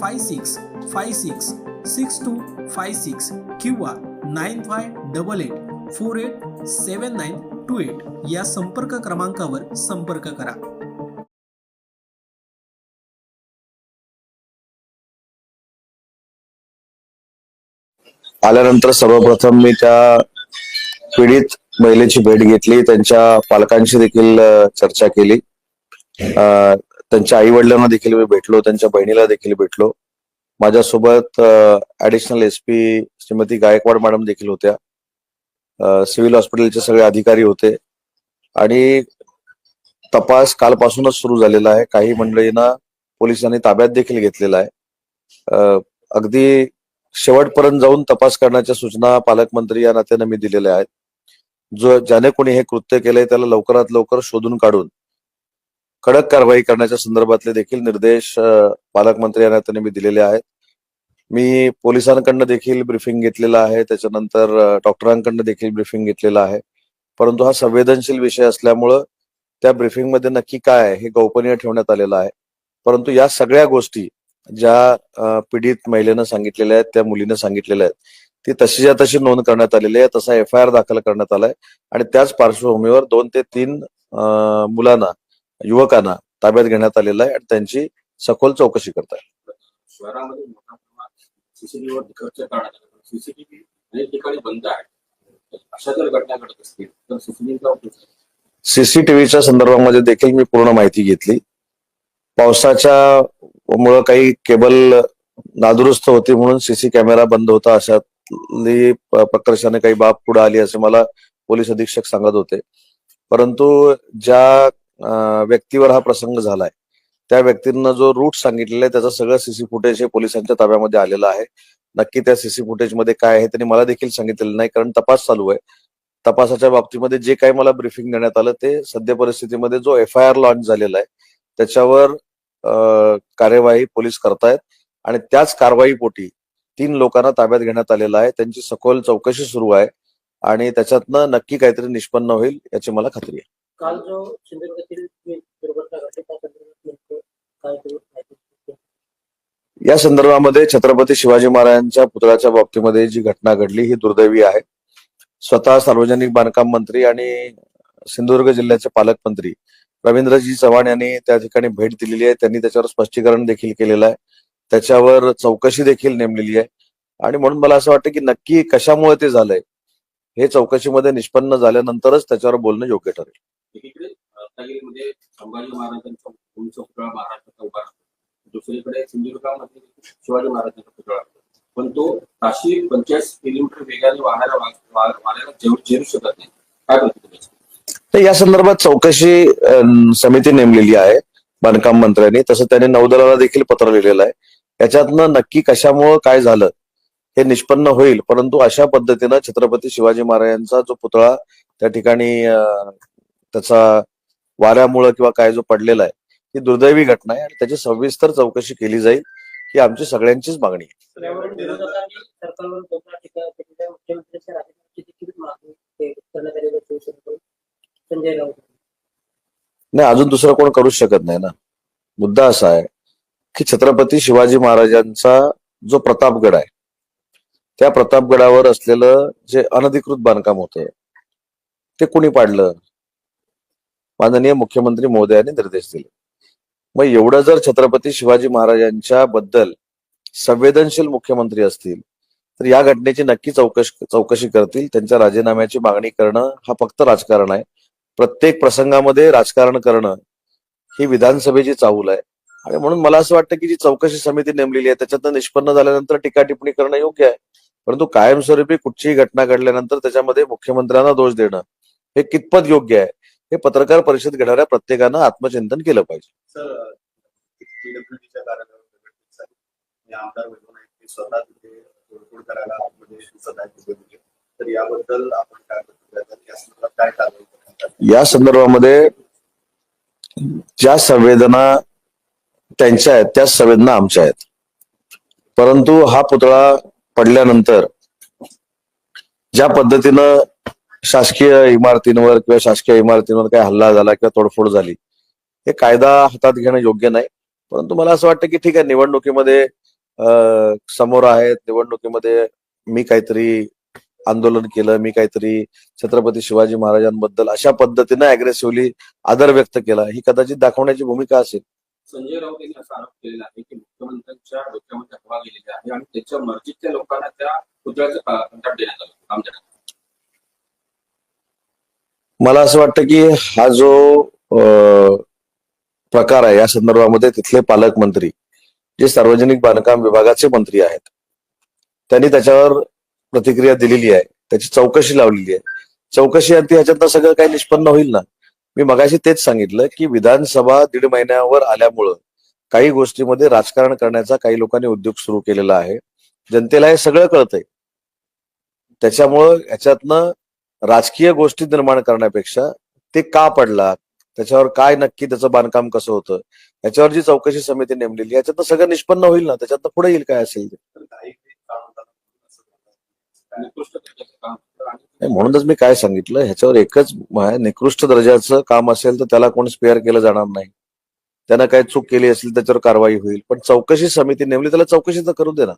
five six five six six two five six किंवा nine five double eight four eight seven nine two eight या संपर्क क्रमांकावर संपर्क करा. आल्यानंतर सर्वप्रथम मी त्या पीडित महिलेची भेट घेतली. त्यांच्या पालकांशी देखील चर्चा केली. त्यांच्या आई वडिलांना देखील मी भेटलो त्यांच्या बहिणीला देखील भेटलो. माझ्यासोबत additional S P Shrimati Gaikwad madam देखील होत्या. सिव्हिल हॉस्पिटलचे सगळे अधिकारी होते. आणि तपास कालपासूनच सुरू झालेला आहे. काही मंडळींना पोलिसांनी ताब्यात देखील घेतलेला आहे. अगदी शेवटपर्यंत जाऊन तपास करण्याच्या सूचना पालकमंत्री या नात्याने मी दिलेल्या आहेत. जो ज्याने कोणी हे कृत्य केलंय त्याला लवकरात लवकर शोधून काढून कडक कारवाई करण्याच्या संदर्भातले देखील निर्देश पालकमंत्री यांना मी दिलेले आहेत. मी पोलिसांकडनं देखील ब्रिफिंग घेतलेलं आहे. त्याच्यानंतर डॉक्टरांकडनं देखील ब्रिफिंग घेतलेलं आहे. परंतु हा संवेदनशील विषय असल्यामुळं त्या ब्रिफिंगमध्ये नक्की काय आहे हे गोपनीय ठेवण्यात आलेलं आहे. परंतु या सगळ्या गोष्टी ज्या पीडित महिलेनं सांगितलेल्या आहेत त्या मुलीनं सांगितलेल्या आहेत ती तशीच्या तशी नोंद करण्यात आलेली आहे. तसा एफ आय आर दाखल करण्यात आलाय. आणि त्याच पार्श्वभूमीवर दोन ते तीन मुलांना युवकांना ताब्यात घेण्यात आलेलं आहे आणि त्यांची सखोल चौकशी करत आहे शहरामध्ये मोठ्या प्रमाणात सीसीटीव्हीवर खर्च करण्यात आला. सीसीटीव्ही अनेक ठिकाणी बंद आहे. अशा जर घटना घडत असतील तर सीसीटीव्हीचा उपयोग सीसीटीव्हीच्या संदर्भामध्ये देखील मी पूर्ण माहिती घेतली. पावसाच्या मुळे काही केबल नादुरुस्त होती म्हणून सीसी कॅमेरा बंद होता अशातली प्रकर्षाने काही बाब पुढे आली असे मला पोलीस अधीक्षक सांगत होते. परंतु ज्या व्यक्तीवर हा प्रसंग झालाय. त्या व्यक्तींना जो रूट सांगितलेला आहे त्याचं सगळं सीसी फुटेज हे पोलिसांच्या ताब्यामध्ये आलेलं आहे. नक्की त्या सीसी फुटेजमध्ये काय आहे त्यांनी मला देखील सांगितलेलं नाही कारण तपास चालू आहे. तपासाच्या बाबतीमध्ये जे काही मला ब्रिफिंग देण्यात आलं ते सद्य परिस्थितीमध्ये जो एफ आय आर लॉन्च झालेला आहे त्याच्यावर कार्यवाही पोलीस करतायत आणि त्याच कारवाईपोटी तीन लोकांना ताब्यात घेण्यात आलेलं आहे. त्यांची सखोल चौकशी सुरू आहे आणि त्याच्यातनं नक्की काहीतरी निष्पन्न होईल याची मला खात्री आहे. काल जो सिंधुदुर्गातील दुर्घटना घडली त्या संदर्भात काय या संदर्भामध्ये छत्रपती शिवाजी महाराजांच्या पुतळ्याच्या बाबतीमध्ये जी घटना घडली ही दुर्दैवी आहे. स्वतः सार्वजनिक बांधकाम मंत्री आणि सिंधुदुर्ग जिल्ह्याचे पालकमंत्री रवींद्रजी चव्हाण यांनी त्या ठिकाणी भेट दिलेली आहे. त्यांनी त्याच्यावर स्पष्टीकरण देखील केलेलं आहे. त्याच्यावर चौकशी देखील नेमलेली आहे. आणि म्हणून मला असं वाटतं की नक्की कशामुळे ते झालंय हे चौकशीमध्ये निष्पन्न झाल्यानंतरच त्याच्यावर बोलणं योग्य ठरेल. एकीकडे रत्नागिरीमध्ये संभाजी महाराजांचा उंच पुतळा महाराष्ट्राचा उभा असतो दुसरीकडे सिंधुदुर्गामध्ये शिवाजी महाराजांचा पुतळा असतो पण तो ताशी पंचेचाळीस किलोमीटर वेगाने वाहायला वा- वा- जेरू शकत नाही. काय प्रतिक्रिया तर या संदर्भात चौकशी समिती नेमलेली आहे बांधकाम मंत्र्यांनी. तसं त्यांनी नौदलाला देखील पत्र लिहिलेलं आहे. याच्यातनं नक्की कशामुळं काय झालं हे निष्पन्न होईल. परंतु अशा पद्धतीनं छत्रपती शिवाजी महाराजांचा जो पुतळा त्या ठिकाणी त्याचा वाऱ्यामुळं किंवा काय जो पडलेला आहे ही दुर्दैवी घटना आहे आणि त्याची सविस्तर चौकशी केली जाईल ही आमची सगळ्यांचीच मागणी आहे. नाही अजून दुसरं कोण करूच शकत नाही ना. मुद्दा असा आहे की छत्रपती शिवाजी महाराजांचा जो प्रतापगड आहे त्या प्रतापगडावर असलेलं जे अनधिकृत बांधकाम होतं ते कुणी पाडलं? माननीय मुख्यमंत्री महोदयांनी निर्देश दिले. मग एवढं जर छत्रपती शिवाजी महाराजांच्या बद्दल संवेदनशील मुख्यमंत्री असतील तर या घटनेची नक्की चौकशी चौकशी करतील. त्यांच्या राजीनाम्याची मागणी करणं हा फक्त राजकारण आहे. प्रत्येक प्रसंगामध्ये राजकारण करणं ही विधानसभेची चाहूल आहे. आणि म्हणून मला असं वाटतं की जी चौकशी समिती नेमलेली आहे त्याच्यातनं निष्पन्न झाल्यानंतर टीका टिप्पणी करणं योग्य आहे. परंतु कायमस्वरूपी कुठचीही घटना घडल्यानंतर त्याच्यामध्ये मुख्यमंत्र्यांना दोष देणं हे कितपत योग्य आहे? हे पत्रकार परिषद घेणाऱ्या प्रत्येकानं आत्मचिंतन केलं पाहिजे? या संदर्भामध्ये ज्या संवेदना त्यांच्या आहेत त्याच संवेदना आमच्या आहेत परंतु हा पुतळा पडल्यानंतर ज्या पद्धतीनं शासकीय इमारतींवर किंवा शासकीय इमारतींवर काही हल्ला झाला किंवा तोडफोड झाली हे कायदा हातात घेणं योग्य नाही. परंतु मला असं वाटतं की ठीक आहे निवडणुकीमध्ये समोर आहेत. निवडणुकीमध्ये मी काहीतरी आंदोलन केलं मी काहीतरी छत्रपती शिवाजी महाराजांबद्दल अशा पद्धतीनं अग्रेसिव्हली आदर व्यक्त केला. ही कदाचित दाखवण्याची भूमिका असेल. संजय राऊत यांनी असा आरोप केलेला आहे की मुख्यमंत्र्यांच्या डोक्यामध्ये हवा गेलेली आहे आणि त्याच्या मर्जीतल्या लोकांना त्या पुतळ्याचं देण्यात आलं काम देण्यात आलं. मला असं वाटतं की हा जो प्रकार आहे या संदर्भामध्ये तिथले पालकमंत्री जे सार्वजनिक बांधकाम विभागाचे मंत्री आहेत त्यांनी त्याच्यावर प्रतिक्रिया दिलेली आहे त्याची चौकशी लावलेली आहे. चौकशी आणि ह्याच्यातनं सगळं काही निष्पन्न होईल ना? मी मगाशी तेच सांगितलं की विधानसभा दीड महिन्यावर आल्यामुळं काही गोष्टीमध्ये राजकारण करण्याचा काही लोकांनी उद्योग सुरू केलेला आहे. जनतेला हे सगळं कळतंय. त्याच्यामुळं ह्याच्यातनं राजकीय गोष्टी निर्माण करण्यापेक्षा ते का पडला त्याच्यावर काय नक्की त्याचं बांधकाम कसं होतं? याच्यावर जी चौकशी समिती नेमलेली याच्यात याच्यातनं सगळं निष्पन्न होईल ना? त्याच्यातनं पुढे येईल काय असेल ते? म्हणूनच मी काय सांगितलं ह्याच्यावर एकच निकृष्ट दर्जाचं काम असेल तर त्याला कोण स्पेअर केलं जाणार नाही. त्यानं काही चूक केली असेल त्याच्यावर कारवाई होईल. पण चौकशी समिती नेमली त्याला चौकशी तर करू दे ना.